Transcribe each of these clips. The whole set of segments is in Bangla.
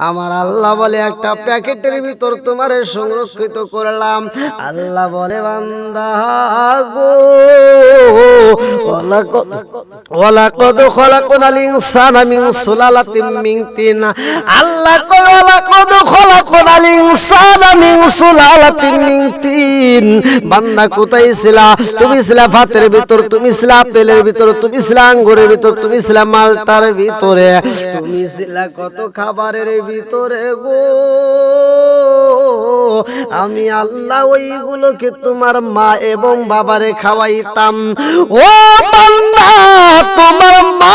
আমার আল্লাহ বলে একটা প্যাকেটের ভিতর তোমার সংরক্ষিত করলাম। আল্লাহ বলে, বান্দা কোথায় ছিলা? তুমি ছিলা ভাতের ভিতর, তুমি ছিলা আপেলের ভিতর, তুমি ছিলা আঙ্গুরের ভিতর, তুমি ছিলা মালটার ভিতরে। তুমি ছিলা কত খাবারের ভিতরে গো। আমি আল্লাহ ওইগুলোকে তোমার মা এবং বাবারে খাওয়াইতাম। ও তোমার মা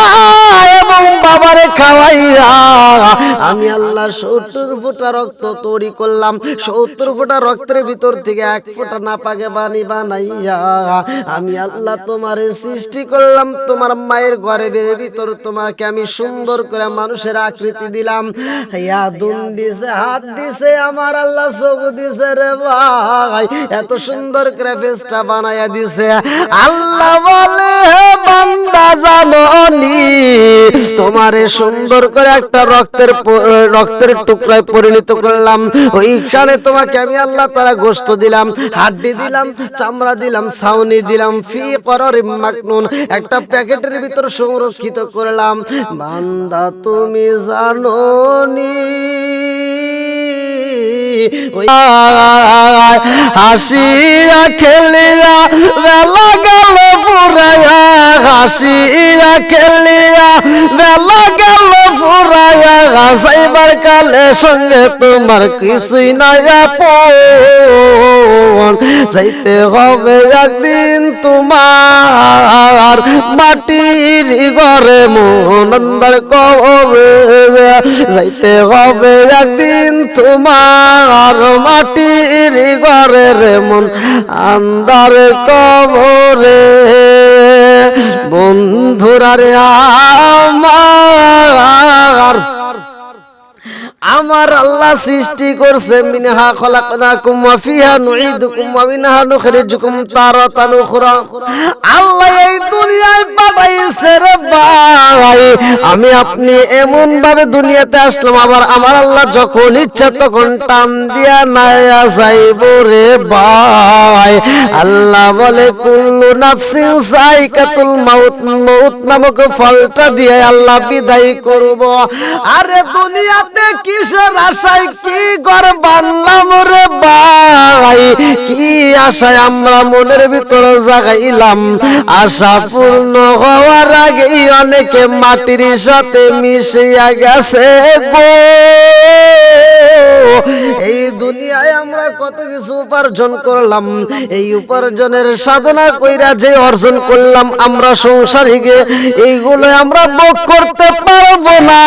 আমি আল্লাহ সত্তর ফোঁটা রক্ত তৈরি করলাম। সত্তর ফোঁটা রক্তের ভিতর থেকে এক ফোঁটা না বানি বানাইয়া। আমি আল্লাহ তোমারে সৃষ্টি করলাম। তোমার মায়ের ভিতর তোমাকে আমি সুন্দর করে মানুষের আকৃতি দিলাম। দিছে, হাত দিছে, আমার আল্লাহ চোখ দিছে রে ভাই। এত সুন্দর করে ফেসটা বানাইয়া দিছে। আল্লাহ বলে বান্দা জাননি। তোমারে সুন্দর করে একটা রক্তের রক্তের টুকরায় পরিণত করলাম। ওইখানে তোমাকে আমি আল্লাহ তারা গোস্ত দিলাম, হাড্ডি দিলাম, চামড়া দিলাম, ছাউনি দিলাম, ফি করার মাকনুন, একটা প্যাকেটের ভিতর সংরক্ষিত করলাম। বান্দা তুমি জানোনি। ওই হাসিয়া খেলিয়া বেলা গেল পুরাইয়া। হাসিয়া খেলিয়া বেলা গেল পুরাইয়া। হাসাইবার কালে সঙ্গে তোমার কিছুই নাই আপন। যাইতে হবে একদিন তোমার মাটির ঘরে মনন্দার কবে যাইতে হবে একদিন তোমার মাটির ঘরে রে মন আন্দার কবরে বন্ধুরা রে আমার আমার আল্লাহ সৃষ্টি করছে, মিনহা খলাকনাকুম ওয়া ফিহা নুঈদুকুম ওয়া মিনহা নুখরিজুকুম তারাতান উখরা। আল্লাহ এই দুনিয়ায় পাঠাইছে রে ভাই। আমি আপনি এমন ভাবে দুনিয়াতে আসলাম, আবার আমার আল্লাহ যখন ইচ্ছা তখন টান দিয়া নায়া যাইব রে ভাই। আল্লাহ বলে, কুল্লু মাউত নামক ফলটা দিয়ে আল্লাহ বিদায় করব। আরে দুনিয়াতে কিসের আশায় কি বানলাম রে ভাই? কি আশায় আমরা মনের জাগাইলাম? আশা পূর্ণ হওয়ার আগেই অনেকে মাটির সাথে মিশিয়া গেছে গো। এই দুনিয়ায় আমরা কত কিছু উপার্জন করলাম এই উপার্জনের সাধনা কইরা যে অর্জন করলাম, আমরা সংসারীকে এইগুলো আমরা ভোগ করতে পারব না।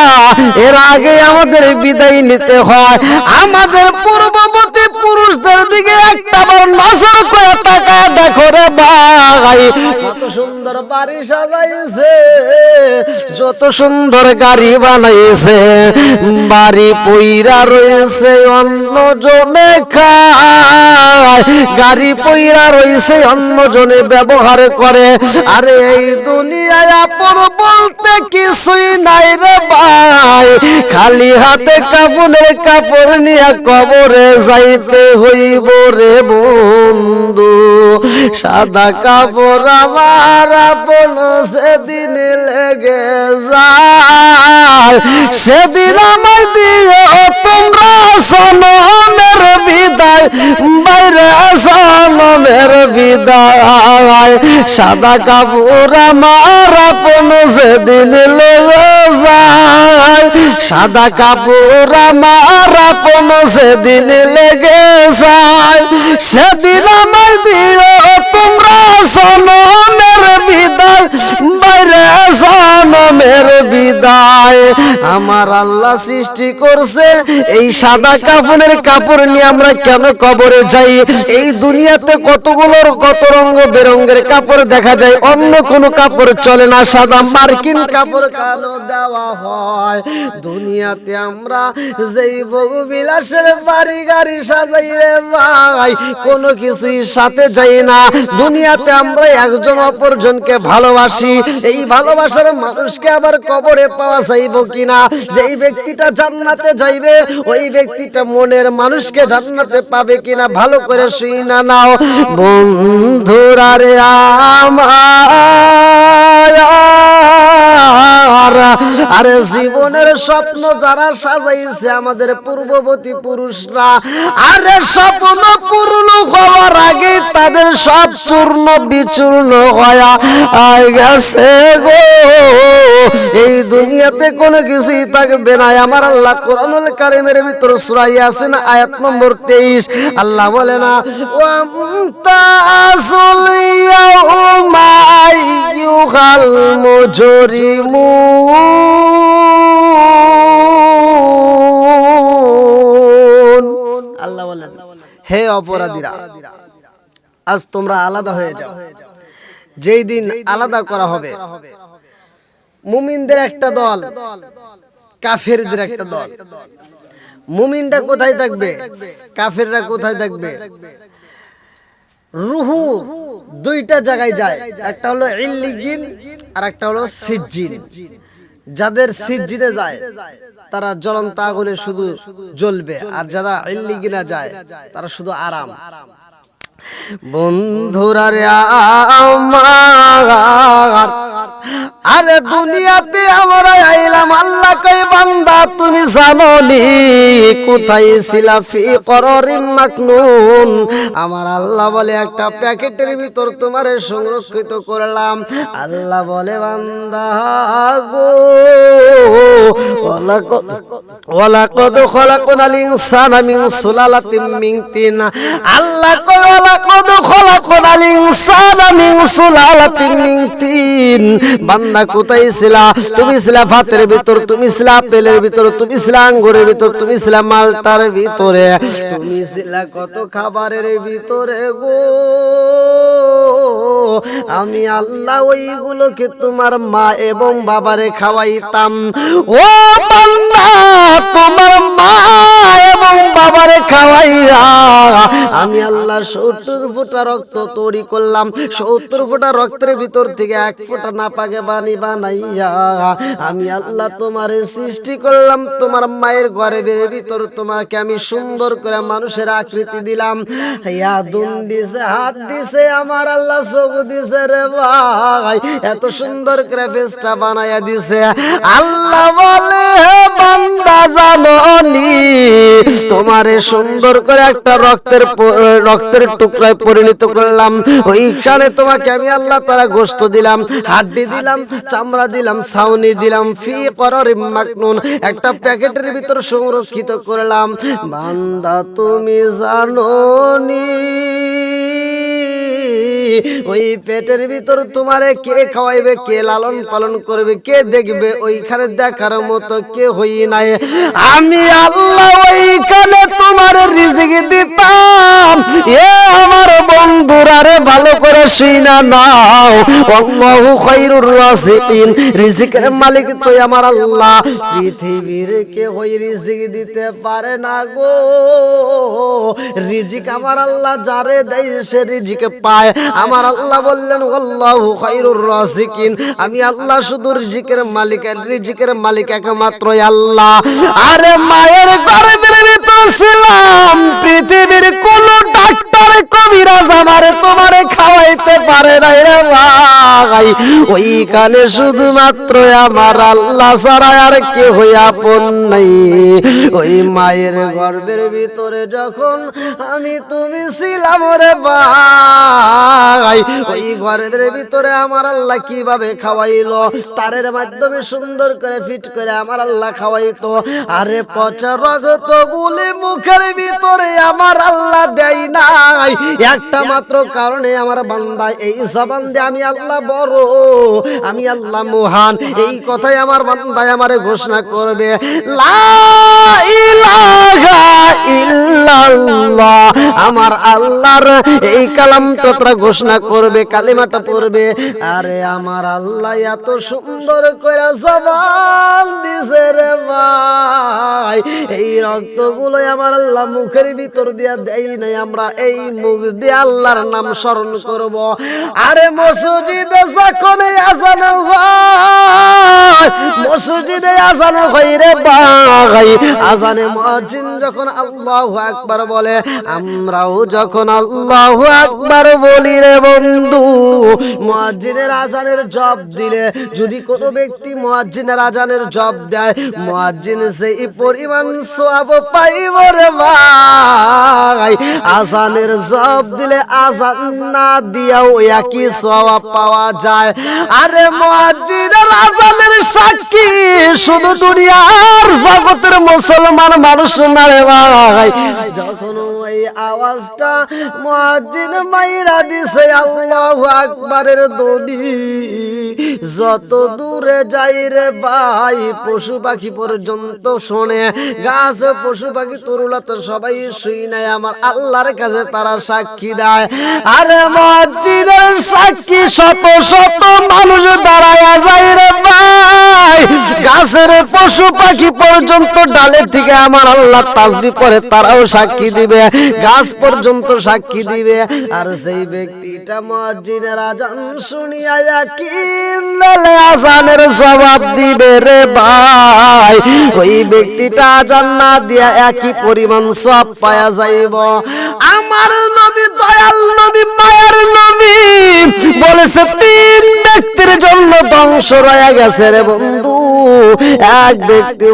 এর আগে আমাদের বিদায় নিতে হয়। আমাদের পূর্ববর্তী পুরুষদের দিকে একটা বার নজর করে তাকায় দেখো রে ভাই। কত সুন্দর বাড়ি সাজাইছে, যত সুন্দর গাড়ি বানাইছে। বাড়ি পইরা রয়েছে অন্য জনে খায়। গাড়ি পইরা রয়েছে অন্য জনে ব্যবহার করে। আরে এই দুনিয়ায় আপন বলতে কিছুই নাই রে ভাই। খালি হাতে কাপড়ের কাপড় নিয়ে কবরে যাইতে হইব রে বন্ধু। সাদা কাপড় আমার আপন সেদিন লেগে যায়। সেদিন আমায় দিও তোমরা সনমের বিদায়। বাইরে সনমের বিদায়। সাদা কাপড় আমার আপন লেগে যায়। সাদা কাপড় আমার আপন সেদিন লেগে যায়। সেদিন আমার দিও বিদায় আমার আল্লাহ সৃষ্টি করছে। এই সাদা কাপড়ের কাপড় নিয়ে আমরা কেন কবরে যাই? এই দুনিয়াতে কতগুলোর কত রঙ বেরঙ্গের কাপড় দেখা যায়? অন্য কোনো কাপড় চলে না। সাদা মার্কিন কাপড় কেন দেওয়া হয়? দুনিয়াতে আমরা যেই বহু বিলাসের বাড়ি গাড়ি সাজাই রে ভাই কোনো কিছুই সাথে যাই না। দুনিয়াতে আমরা একজন অপরজনকে ভালোবাসি। এই ভালোবাসার মানুষকে আবার কবরে পাওয়া যাইব কিনা? যেই ব্যক্তিটা জান্নাতে যাইবে, ওই ব্যক্তিটা মনের মানুষকে জান্নাতে পাবে কিনা? ভালো করে শুই না নাও। বন্ধুরা রে আমার। আরে জীবনের স্বপ্ন যারা সাজাইছে আমাদের পূর্ববর্তী পুরুষরা, আরে স্বপ্ন পূর্ণ হওয়ার আগে তাদের সব চূর্ণ বিচূর্ণ হয়া গেছে গো। এই দুনিয়াতে কোনো কিছুই থাকবে না। আমার আল্লাহ কোরআনুল কারিমের ভিতর সূরা ইয়াসিন, আয়াত নম্বর 23 আল্লাহ বলে না ওয়া তাসুল ইয়াউমা আইয়ুহাল মুজরিমুন। আল্লাহ বলেন হে অপরাধীরা আজ তোমরা আলাদা হয়ে যাও। যেই দিন আলাদা করা হবে মুমিনদের একটা দল কাফেরদের একটা দল। মুমিনটা কোথায় থাকবে? কাফেররা কোথায় থাকবে? রুহু দুইটা জায়গায় যায়। একটা হলো ইল্লিগিন আর একটা হলো সিজ্জিন যাদের সিজিতে যায় তারা জ্বলন্ত আগুনে শুধু জ্বলবে আর যারা ইল্লিগিনা যায় তারা শুধু আরাম। বন্ধুরা আরে দুনিয়াতে আমরা আইলাম, আল্লাহ কই বান্দা, তুমি কোথায় ছিলা? ফি মাকনুন। আমার আল্লাহ বলে, একটা প্যাকেটের ভিতর তোমারে সংরক্ষিত করলাম। আল্লাহ বলে, বান্দা গো, ওয়ালাকাদ খলাকনাল ইনসানা মিন সুলালাতিন মিন আল্লাহ কই ভাতের ভিতর, তুমি ছিলা ভিতর, তুমি ছিলা আঙ্গুরের ভিতর, তুমি ছিলা মালটার ভিতরে। তুমি ছিলা কত খাবারের ভিতরে গো। আমি আল্লাহ ওইগুলোকে তোমার মা এবং বাবারে খাওয়াইতাম। ও বান্দা, তোমার মা আমি আল্লাহ সত্তর রক্ত তৈরি করলাম। সত্তর রক্তের ভিতর থেকে এক না পাকে বানি বানাইয়া। আমি আল্লাহ তোমারে সৃষ্টি করলাম। তোমার মায়ের ভিতর তোমাকে আমি সুন্দর করে মানুষের আকৃতি দিলাম। দিছে, হাত দিছে, আমার আল্লাহ চোখ দিছে রে ভাই। এত সুন্দর করে ফেসটা বানাইয়া দিছে। আল্লাহ বলে বান্দা জাননি। তোমারে সুন্দর করে একটা রক্তের রক্তের টুকরায় পরিণত করলাম। ওইখানে তোমাকে আমি আল্লাহ তারা গোস্ত দিলাম, হাড্ডি দিলাম, চামড়া দিলাম, ছাউনি দিলাম, ফি করার মাকনুন, একটা প্যাকেটের ভিতর সংরক্ষিত করলাম। বান্দা তুমি জানোনি। ওই পেটের ভিতর তোমারে কে খাওয়াইবে, কে লালন পালন করবে, কে দেখবে, ওইখানে দেখার মতো কে হই নাই। আমি আল্লাহ ওইখানে তোমার রিজিক দিতাম। এ আমার বন্ধুরা রে, ভালো করে শুই না নাও। আল্লাহু খায়রুর রাজিকিন। রিজিকের মালিক তো আমার আল্লাহ। পৃথিবীর কে হই রিজিক দিতে পারে না গো। রিজিক আমার আল্লাহ, যারে দেয় সে রিজিক পায়। আমার আল্লাহ বললেন, আল্লাহু খায়রুর রাজিকিন। আমি আল্লাহ শুধু রিজিকের মালিক রিজিকের মালিক একমাত্র আল্লাহ। আরে মায়ের গর্ভের ভিতর ছিলাম পৃথিবীর কোন ডাক্তার কবিরাজ আমারে তোমারে খাওয়াইতে পারে না রে ভাই। ওইখানে শুধুমাত্র আমার আল্লাহ ছাড়া আর আপন নাই। ওই মায়ের গর্ভের ভিতরে যখন আমি তুমি ছিলাম রে ভাই, ওই ঘরের ভিতরে আমার আল্লাহ কীভাবে খাওয়াইলো? তারের মাধ্যমে সুন্দর করে ফিট করে আমার আল্লাহ খাওয়াইতো। আরে পচা রগত গুলি মুখের ভিতরে আমার আল্লাহ দেয় নাই। একটা মাত্র কারণে আমার বান্দা এই জবান দিয়ে আমি আল্লাহ বড়, আমি আল্লাহ মহান। এই কথাই আমার বান্দায় আমারে ঘোষণা করবে। আমার আল্লাহর এই কালামটা তারা ঘোষণা করবে, কালিমাটা পড়বে। আরে আমার আল্লাহ এত সুন্দর করে জবান দিছে রে ভাই। এই রক্তগুলো আমার আল্লাহ মুখের ভিতর দিয়া দেই নাই, আমরা এই মুখ দিয়ে আল্লাহর নাম স্মরণ করব। আরে মসজিদে মসজিদে রে ভাই। যখন বলে, আমরাও যখন আল্লাহু আকবার বলি রে বন্ধু মুয়াজ্জিনের আজানের জব দিলে যদি কোনো ব্যক্তি মুয়াজ্জিনের আজানের জব দেয় মুয়াজ্জিন সেই পরিমাণ সওয়াব পাইব রে ভাই। আজানের জব দিলে আসান না দিয়াও একই সওয়াব পাওয়া যায়। আরে মুয়াজ্জিনের আজানের সাক্ষী, শুধু দুনিয়ার জগতের মুসলমান মানুষ না রে ভাই। যখন ওই আওয়াজটা মুয়াজ্জিন মাইরা দিছে, আল্লাহু আকবারের ধ্বনি। যত দূরে যাই রে ভাই, পশু পাখি পর্যন্ত শোনে। গাছ পশু পাখি তরুলাত সবাই শুই নাই, আমার আল্লাহর কাছে তারা সাক্ষী দেয়। আরে মসজিদের সাক্ষী শত শত মানুষ দাঁড়ায় যায় রে ভাই। গাছের পশু পাখি পর্যন্ত ডালের থেকে আমার আল্লাহ তাসবি পরে তারাও সাক্ষী দিবে। গাছ পর্যন্ত সাক্ষী দিবে আর সেই ব্যক্তিটা মসজিদের আজান শুনিয়া কিনলে আজানের স্বভাব দিবে রে ভাই। ওই ব্যক্তিটা আজান না দিয়া একই পরিমাণ সব পায়া যাইব। আমার নবী নবী তিন ব্যক্তির ধ্বংস রয়ে গেছে রে বন্ধু। এক ব্যক্তি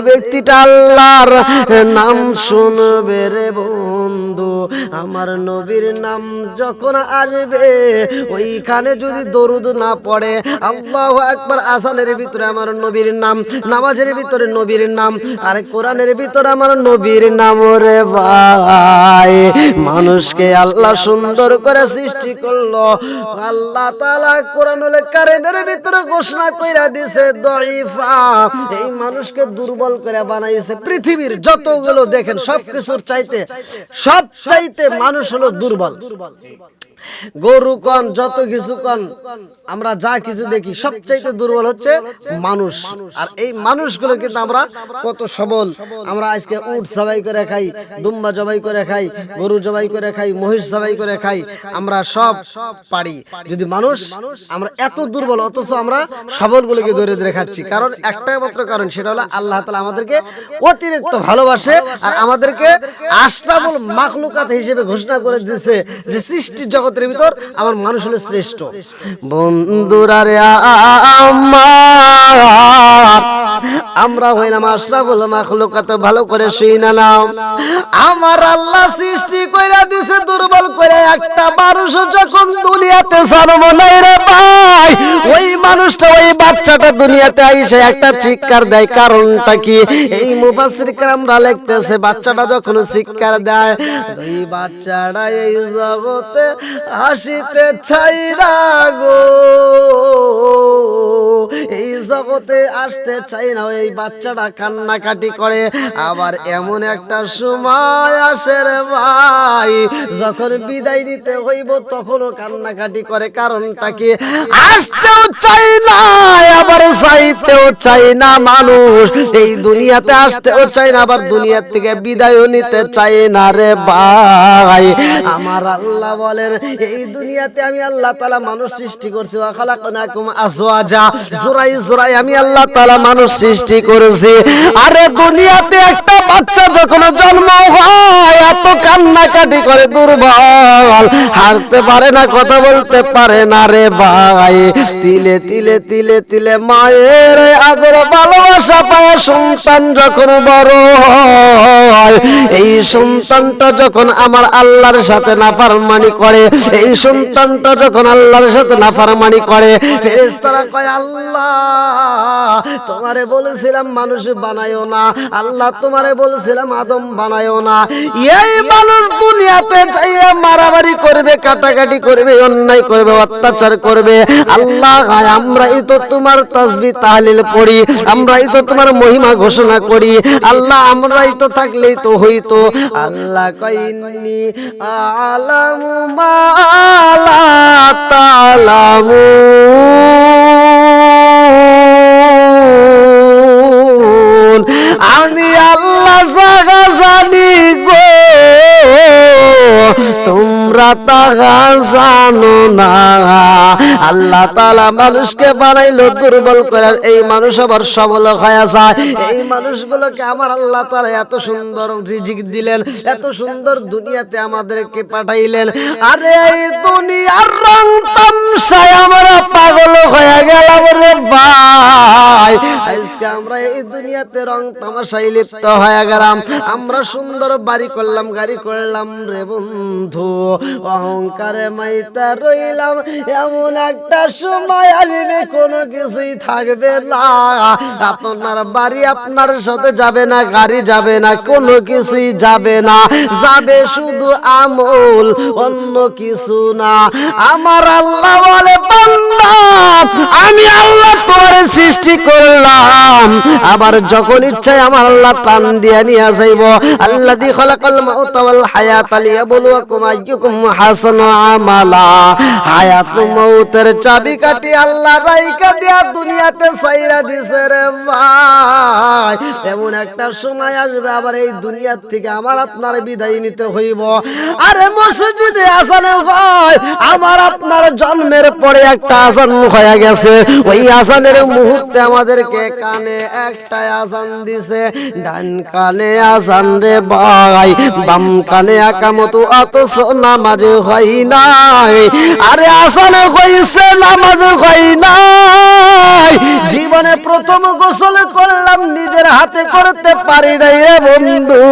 ব্যক্তিটা আল্লাহর। নাম শুনবে রে বন্ধু। আমার নবীর নাম যখন আসবে, ওইখানে যদি দরুদ না পড়ে, আল্লাহ একবার আসানের ভিতরে আমার নবীর নাম, নামাজের ভিতরে নবীর নাম, আর কোরআনের ভিতরে আমার নবীর নাম রে ভাই। মানুষকে আল্লাহ সুন্দর করে সৃষ্টি করল। আল্লাহ তাআলা কোরআনুল কারিমের ভিতরে ঘোষণা কইরা দিছে দইফা এই মানুষকে দুর্বল করে বানাইছে পৃথিবীর যতগুলো দেখেন, সবকিছুর চাইতে সব চাইতে মানুষ হলো দুর্বল। গরু কন, যত কিছু কন, আমরা যা কিছু দেখি, সবচাইতে দুর্বল হচ্ছে মানুষ। আর এই মানুষগুলো কিন্তু আমরা কত সবল। আমরা আজকে উট জবাই করে খাই, দুম্বা জবাই করে খাই, গরু জবাই করে খাই, মহিষ জবাই করে খাই, আমরা সব পারি। যদি মানুষ আমরা এত দুর্বল, অথচ আমরা সবলগুলোকে ধরে ধরে খাচ্ছি। কারণ একটাই মাত্র কারণ, সেটা হলো আল্লাহ তালা আমাদেরকে অতিরিক্ত ভালোবাসে আর আমাদেরকে আশরাফুল মাখলুকাত হিসেবে ঘোষণা করে দিয়েছে যে সৃষ্টির জগতের ভিতর আমার মানুষ হলো শ্রেষ্ঠ। বন্ধুরা রে আমার আমরা হইলাম আশরাফুল মাখলুকাত ভালো করে শুই না নাও। আমার আল্লাহ সৃষ্টি কইরা দিছে, দুর্বল করে একটা মানুষ যখন দুনিয়াতে জন্ম নেয় রে ভাই, ওই মানুষটা, ওই বাচ্চাটা দুনিয়াতে আইসে একটা চিৎকার দেয়। কারণটা কি? এই মুফাসসির আমরা লিখতেছে, বাচ্চাটা যখন চিৎকার দেয় ওই বাচ্চাটা এই জগতে আসিতে ছাইরা গো, এই জগতে আসতে চাই না ওই এই বাচ্চাটা কান্নাকাটি করে। আবার এমন একটা সময় আসে রে ভাই, যখন বিদায় নিতে হইব তখনও কান্নাকাটি করে। কারণটা কি? আসতেও চাই না, আবার চাইতেও চাই না মানুষ। এই দুনিয়াতে আসতেও চাই না, আবার দুনিয়ার থেকে বিদায়ও নিতে চাই না রে ভাই। আমার আল্লাহ বলেন, এই দুনিয়াতে আমি আল্লাহ তালা মানুষ সৃষ্টি করছি। জোরাই জোরাই আমি আল্লাহ তালা মানুষ সৃষ্টি করেছি। আরে দুনিয়াতে একটা বাচ্চা যখন জন্ম হয়, এত কান্নাকাটি করে দুর্বল। হারতে পারে না, কথা বলতে পারে না রে ভাই। তিলে তিলে তিলে তিলে মায়ের আদর, ভালোবাসা পায় সন্তান যখন বড় হয়। এই সন্তানটা যখন আমার আল্লাহর সাথে নাফারমানি করে, এই সন্তানটা যখন আল্লাহর সাথে নাফারমানি করে, ফেরেশতারা কয়, আল্লাহ, তোমারে বলেছিলাম, মানুষ বানায়ও না। আল্লাহ তোমারে বলেছিলাম, আদম বানায়ও না। এই মানুষ দুনিয়াতে চাইয়ে মারামারি করবে, কাটাকাটি করবে, অন্যায় করবে, অত্যাচার করবে। আল্লাহ আমরাই তো তোমার তাসবি তাহলিল পড়ি, আমরাই তো তোমার মহিমা ঘোষণা করি। আল্লাহ, আমরাই তো থাকলেই তো হইতো। আল্লাহ কইনি আলামু মালা তালামু আমি আল্লাহ তোমরা তাহা জানো না। আল্লাহ তাআলা মানুষকে বানাইলো দুর্বল করার এই মানুষ আবার সবল হয়ে যায়। এই মানুষগুলোকে আমার আল্লাহ তাআলা এত সুন্দর রিজিক দিলেন, এত সুন্দর দুনিয়াতে আমাদেরকে পাঠাইলেন। আরে এই দুনিয়ার রং তামসায় আমরা পাগল হয়ে গেলাম রে ভাই। আজকে আমরা এই দুনিয়াতে রং তামাশায় লিপ্ত হয়ে গেলাম। আমরা সুন্দর বাড়ি করলাম, গাড়ি করলাম রে বন্ধু, অহংকারে মাইতা রইলাম। এমন একটা সময় আসবে কোনো কিছুই থাকবে না। আপনার বাড়ি আপনার সাথে যাবে না, গাড়ি যাবে না, কোনো কিছুই যাবে না। যাবে শুধু আমল, অন্য কিছু না। আমার আল্লাহ বলে আমি আল্লাহ তোমার সৃষ্টি করলাম। আবার যখন ইচ্ছায় আমার আল্লাহ টান দিয়া নিয়ে যাইব। আল্লাহ দি খলাকাল মাউত ওয়াল হায়াত লিয়াবলুয়াকুম আইয়ুকুম হাসানু আমালা। হায়াত মউতের চাবি কাটি আল্লাহ রাইকা দিয়া দুনিয়াতে সাইরা দিছে রে ভাই। এমন একটা সময় আসবে আবার এই দুনিয়ার থেকে আমার আপনার বিদায় নিতে হইব। আরে মসজিদে আসানে ভাই, আমার আপনার জন্মের পরে একটা আসান হয়ে গেছে। ওই আসানের মুহূর্তে আমাদেরকে কানে একটা আসান দিছে, ডান কানে আসান রে ভাই, বাম কানে একামত অথচ নামাজ হয় নাই। আরে আসানে হইছে নামাজ হয় নাই। জীবনে প্রথম গোসল করলাম, নিজের হাতে করতে পারি নাই রে বন্ধু।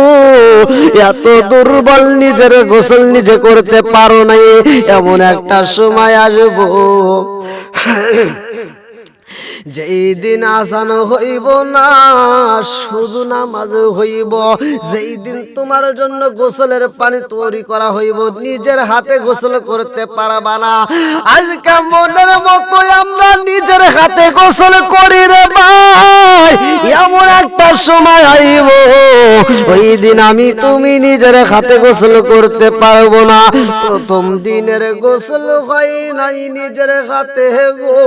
এত দুর্বল নিজের গোসল নিজে করতে পারো নাই, এমন একটা সময় আসব। যেই দিন আসান হইব না, শুধু নামাজ হইব। যেই দিন তোমার জন্য গোসলের পানি তৈরি করা হইব, নিজের হাতে গোসল করতে পারবা না। আজকে মনের মতো আমরা নিজের হাতে গোসল করি রে ভাই। এমন একটা সময় আইব, ওই দিন আমি তুমি নিজের হাতে গোসল করতে পারব না। প্রথম দিনের গোসল হয় নাই নিজের হাতে গো।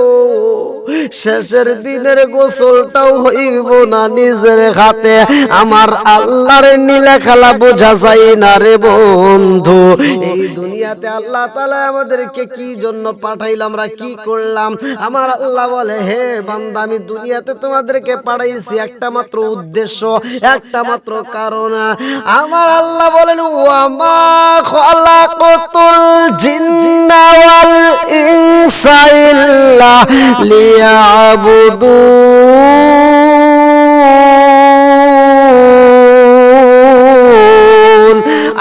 শেষের দিনের গোসলটাও হইব না নিজের হাতে। আমার আল্লাহর নীলা খেলা বোঝা যায় না রে বন্ধু। এই দুনিয়াতে আল্লাহ তালা আমাদেরকে কি জন্য পাঠাইলাম আমরা কি করলাম? আমার আল্লাহ বলে, হে বান্দা, আমি দুনিয়াতে তোমাদেরকে পাঠাইছি একটা মাত্র উদ্দেশ্য, একটা মাত্র কারণ। আমার আল্লাহ বলেন ওয়ামা খালাকাতুল জিন্না ওয়াল লিয়াবুদুন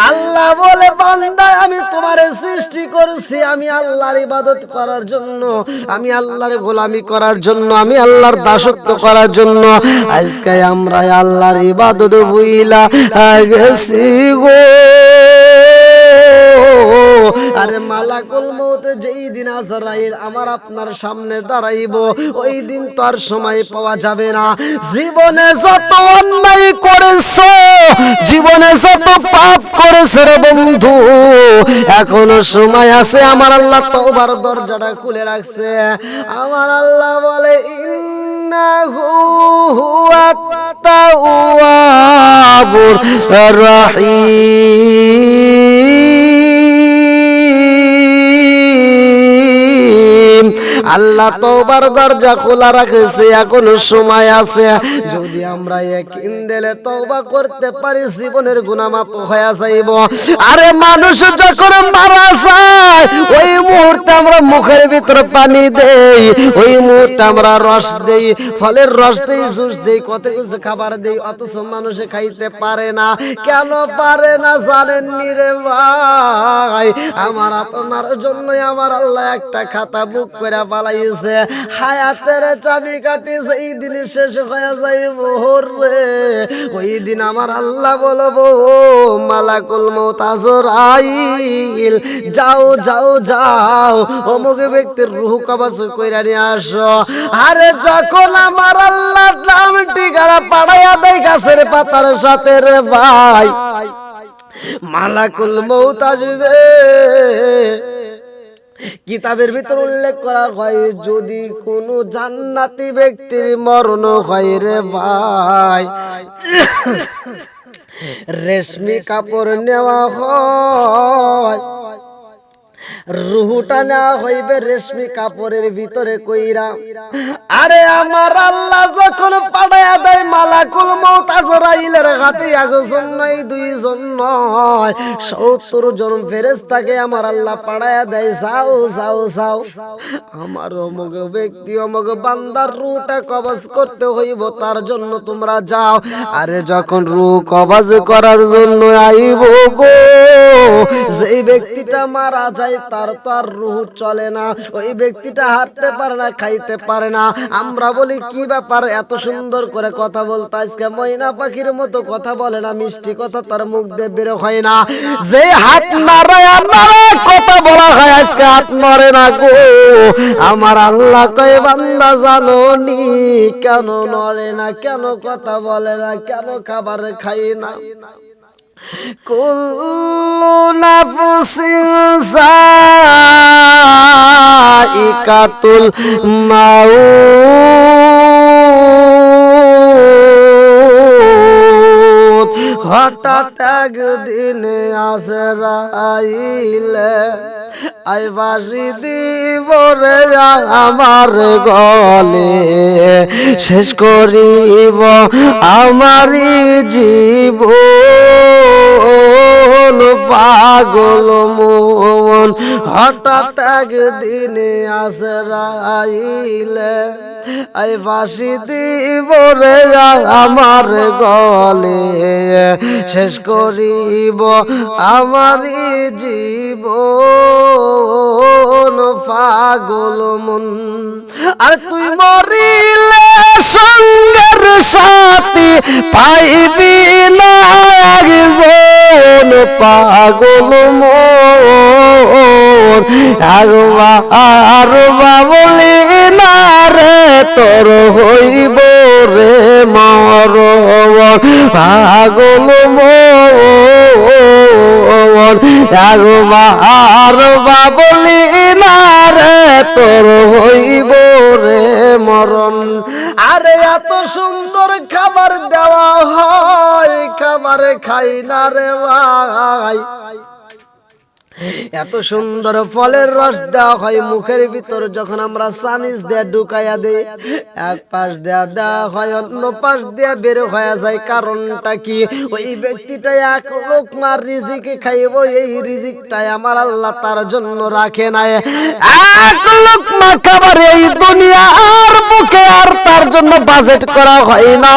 আল্লাহ বলে বান্দা আমি তোমার সৃষ্টি করেছি, আমি আল্লাহর ইবাদত করার জন্য, আমি আল্লাহর গোলামি করার জন্য, আমি আল্লাহর দাসত্ব করার জন্য, আজকে আমরা আল্লাহর ইবাদত বুইলা গেছি গো। আরে মালাকুল মৌতে যেই দিন আজরাইল আমার আপনার সামনে দাঁড়াইব, ওই দিন তো আর সময় পাওয়া যাবে না। জীবনে যত অন্যায় করেছ, জীবনে যত পাপ করেছে রে বন্ধু, এখনও সময় আছে আমার আল্লাহ তওবার দরজাটা খুলে রাখছে। আমার আল্লাহ বলে, ইন্নাহু হুয়াত তাওয়াবুর রহিম। আল্লাহ তোবার দরজা খোলা রাখেছে, এখনও সময় আছে। যদি আমরা এক ইন্দেলে করতে পারি, জীবনের গুনামাপ হয়ে যাইব। আরে মানুষ যখন মারা যায়, ওই মুহূর্তে আমরা মুখের ভিতরে পানি দেই, ওই মুহূর্তে আমরা রস দেই, ফলের রস দেই, জুস দেই, কত কিছু খাবার দেই, অথচ মানুষে খাইতে পারে না। কেন পারে না জানেন নি রে ভাই? আমার আপনার জন্যই আমার আল্লাহ একটা খাতা বুক করে পালাইছে হায়াতের চাবি কাটি সেই দিন শেষ হয়ে যাইব রে। ওই দিন আমার আল্লাহ বলব মালাকুল মৌতাজর আইল যাও যাও যাও, অমুক ব্যক্তির রুহ কবাস কইরা নিয়ে আসো। আরে যখন আমার আল্লাহ নাম ঠিকানা পাড়াইয়া দেয় গাছের পাতার সাথে রে ভাই, মালাকুল মৌত আসবে। কিতাবের ভিতর উল্লেখ করা হয়, যদি কোনো জান্নাতি ব্যক্তির মরণ হয় রে ভাই, রেশমি কাপড় নেওয়া হয়। রুহুটা নেওয়া হইবে রেশমি কাপড়ের ভিতরে কইরা। আরে আমার আল্লাহ যখন পাঠায়া দেয় মালাকুল মৌত আজরাইলের হাতে, একজন নয়, দুইজন নয়, সত্তর জন ফেরেস্তাকে আমার আল্লাহ পাঠায়া দেয়, যাও যাও যাও। আমার অমুক ব্যক্তি, অমুক বান্দার রুটা কবজ করতে হইব, তার জন্য তোমরা যাও। আরে যখন রু কবজ করার জন্য আইব গো, যেই ব্যক্তিটা মারা যায় তার তো আর রুহ চলে না। ওই ব্যক্তিটা হাঁটতে পারে না, খাইতে পারে না। আমরা বলি, কি ব্যাপার? এত সুন্দর করে কথা বলতে আজকে ময়না পাখির মতো কথা বলে না, মিষ্টি কথা তার মুখ দিয়ে বের হয় না। যে হাত নাড়ায় নাড়ায় কথা বলা হয়, আজকে হাত নড়ে না গো। আমার আল্লাহ কয়, বান্দা জানো নি কেন নড়ে না, কেন কথা বলে না, কেন খাবার খাই না? কুল্লু নাফসিন সাইকাতুল মাউত। হঠাৎ একদিন আসরাইলে আই বাসি দিব আমার গলে। শেষ করিব আমারি জীব পাগল মন হঠাৎ একদিন আসরাইলে আই বাসি দিব রে আমার গলে, শেষ করিব আমারই জীবন পাগল মন। আর তুই মরিলে সঙ্গের সাথী পাইবি না পাগল মন আর বাবলি না রে, তোর হইব রে মর। পাগল মন আর বাবলি না রে, তোর হইব রে মরণ আরে এত সুন্দর খাবার দেওয়া হয় খাবার খাই না রে ভাই। এত সুন্দর ফলের রস দেওয়া হয় মুখের ভিতর যখন আমরা সামিজ দিয়ে ঢুকাইয়া দেই, এক পাশ দেয়া দেওয়া হয়, অন্য পাশ দিয়ে বের হয়ে যায়। কারণটা কি? ওই ব্যক্তিটা এক লোক মার রিজিকে খাইব, এই রিজিকটাই আমার আল্লাহ তার জন্য রাখে নাই। এক লোক মা খাবার এই দুনিয়া আর বুকে আর তার জন্য বাজেট করা হয় না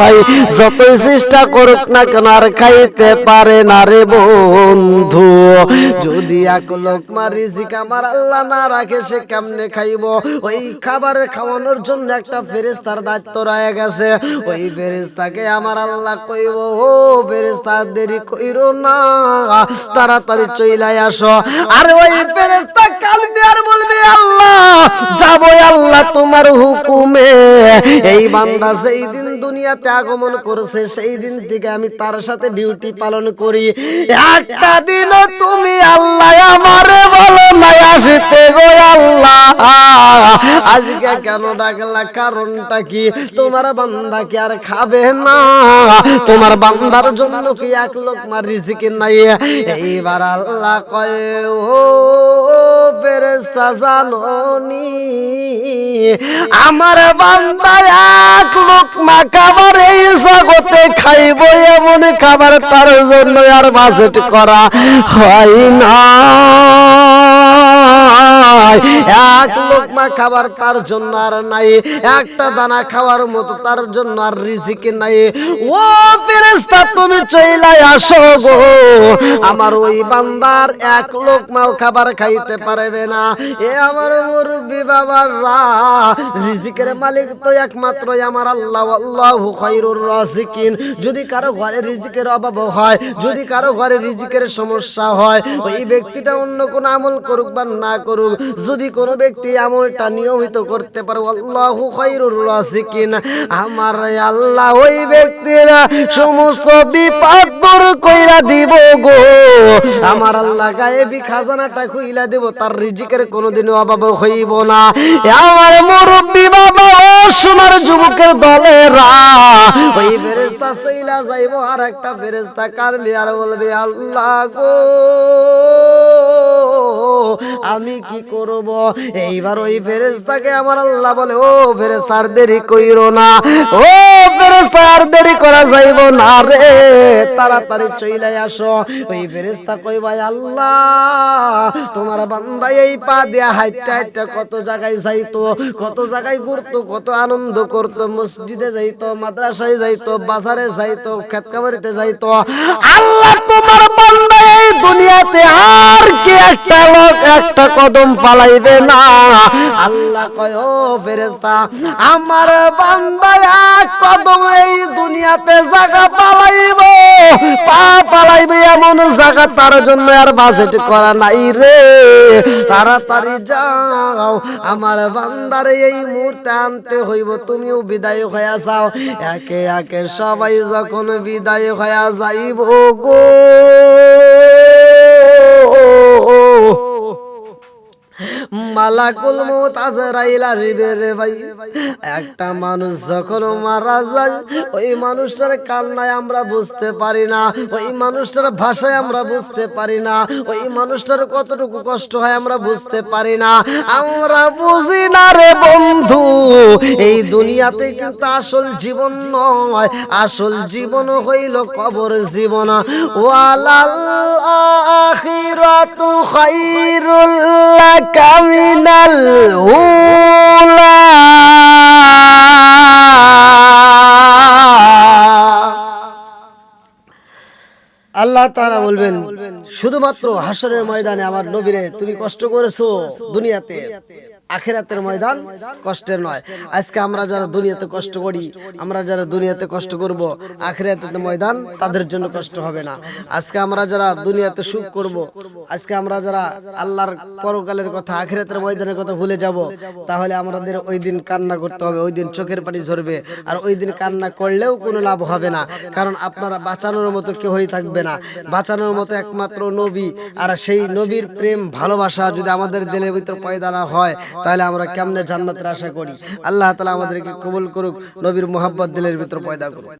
হয়। যতই চেষ্টা করুক না কেন, আর খাইতে পারে না রে বন্ধু। যদি এক লোক মারিজিক আমার আল্লাহ না রাখে, সে কেমনে খাইব? ওই খাবার খাওয়ানোর জন্য একটা ফেরেস্তার দায়িত্ব রয়ে গেছে। ওই ফেরেস্তাকে আমার আল্লাহ কইব, ও ফেরেস্তা দেরি কইরো না, তাড়াতাড়ি চইলাই আসো। আর ওই ফেরেস্তা কালবে আর বলবে আল্লাহ, যাব আল্লাহ তোমার হুকুমে। এই বান্দা সেই দিন দুনিয়াতে আগমন সেই দিন থেকে আমি তার সাথে ডিউটি পালন করি। একটা তুমি আল্লাহ আমারে বলো নাই গো আল্লাহ। আজকে কেন ডাকলা, কারণটা কি? তোমার বান্দা কি আর খাবে না? তোমার বান্দার জন্য কি এক লোক মার নাই? এইবার আল্লাহ কয়, ও ফেরেস্তা জাননি। আমার বান্দা এক লোক মা খাবার এই জগতে খাইব এমন খাবার তার জন্য আর বাজেট করা হয় না। লোকমা খাবার তার জন্য আর নাই। একটা দানা খাওয়ার মতো তার জন্য আর রিজিকে নাই। ও ফেরেস্তা তুমি চইলাই আসো গো। আমার ওই বান্দার এক লোকমাও খাবার খাইতে পারবে না। এ আমার মুরব্বী বাবারা রিজিকের মালিক তো একমাত্র আমার আল্লাহ, আল্লাহু খায়রুর রাজিকিন। যদি কারও ঘরে রিজিকের অভাব হয়, যদি কারও ঘরে রিজিকের সমস্যা হয়, ওই ব্যক্তিটা অন্য কোন আমল করুক বা না করুক, যদি কোনো ব্যক্তি আমলটা নিয়মিত করতে পারো আল্লাহু খায়রুর রাসিকিন আমার আল্লাহ ওই ব্যক্তির সমস্ত বিপদ দূর কইরা দিব গো। আমার আল্লাহ গায়েবী খাজানাটা কইলা দেব, তার রিজিকের কোনোদিন অভাব হইব না। আমার মুরব্বী বাবা, ও যুবকের দলেরা। ওই ফেরেস্তা সইলা যাইব আর একটা ফেরেস্তা কারবি আর বলবে? আল্লাহ গো। আমি কি করব? এইবার ওই ফেরেশতাকে আমার আল্লাহ বলে, ও ফেরেশতা, আর দেরি কইরো না। ও ফেরেশতা, আর দেরি করা যাইব না রে। তাড়াতাড়ি চইলাই আসো। ওই ফেরেশতা কই ভাই আল্লাহ, তোমার বান্দা এই পা দিয়া হাইটটা হাইটটা কত জায়গায় যাইতো, কত জায়গায় ঘুরতো, কত আনন্দ করতো। মসজিদে যাইতো মাদ্রাসায় যাইতো বাজারে যাইতো খেত কামারিতে যাইতো। আল্লাহ তোমার বান্দা দুনিয়াতে আর কি একটা লোক একটা কদম পালাইবে না। আল্লাহ কয়, ও ফেরেশতা, আমার বান্দা এক কদম এই দুনিয়াতে জায়গা পালাইব পা পালাইবে এমন জায়গা, তার জন্য আর বাজেট করা নাই রে। তাড়াতাড়ি যাও, আমার বান্দারে এই মুহূর্তে আনতে হইব, তুমিও বিদায় হইয়া যাও। একে একে সবাই যখন বিদায় হইয়া যাইব গো। oh, oh, oh. oh, oh. মালাকুল মৌত আজরাইল আসবে ভাই। একটা মানুষ যখন মারা যায়, ওই মানুষটার কান্নায় আমরা বুঝতে পারি না, ওই মানুষটার ভাষায় আমরা বুঝতে পারি না, ওই মানুষটার কতটুকু কষ্ট হয় আমরা বুঝতে পারি না। আমরা বুঝি না রে বন্ধু, এই দুনিয়াতে কিন্তু আসল জীবন নয়, আসল জীবন হইল কবর জীবন। ওয়ালাল আখিরাতু খাইরুল লাকা। মিনাল উলা আল্লাহ তারা বলবেন শুধুমাত্র হাসরের ময়দানে আমার নবীরে তুমি কষ্ট করেছ দুনিয়াতে। আখেরাতের ময়দান কষ্টের নয়। আজকে আমরা যারা দুনিয়াতে কষ্ট করি, আমরা যারা দুনিয়াতে কষ্ট করব, আখেরাতের ময়দান তাদের জন্য কষ্ট হবে না। আজকে আমরা যারা দুনিয়াতে সুখ করব, আজকে আমরা যারা আল্লাহর পরকালের কথা, আখেরাতের ময়দানের কথা ভুলে যাব, তাহলে আমাদের ওই দিন কান্না করতে হবে, ওই দিন চোখের পানি ঝরবে, আর ওই দিন কান্না করলেও কোনো লাভ হবে না। কারণ আপনারা বাঁচানোর মতো কেউই থাকবে না। বাঁচানোর মতো একমাত্র নবী, আর সেই নবীর প্রেম, ভালোবাসা যদি আমাদের দিলের ভিতর পয়দা না হয় তাহলে আমরা কেমনে জান্নাতের আশা করি? আল্লাহ তালা আমাদেরকে কবুল করুক, নবীর মোহাম্মদ দিলের ভিতর পয়দা করুক।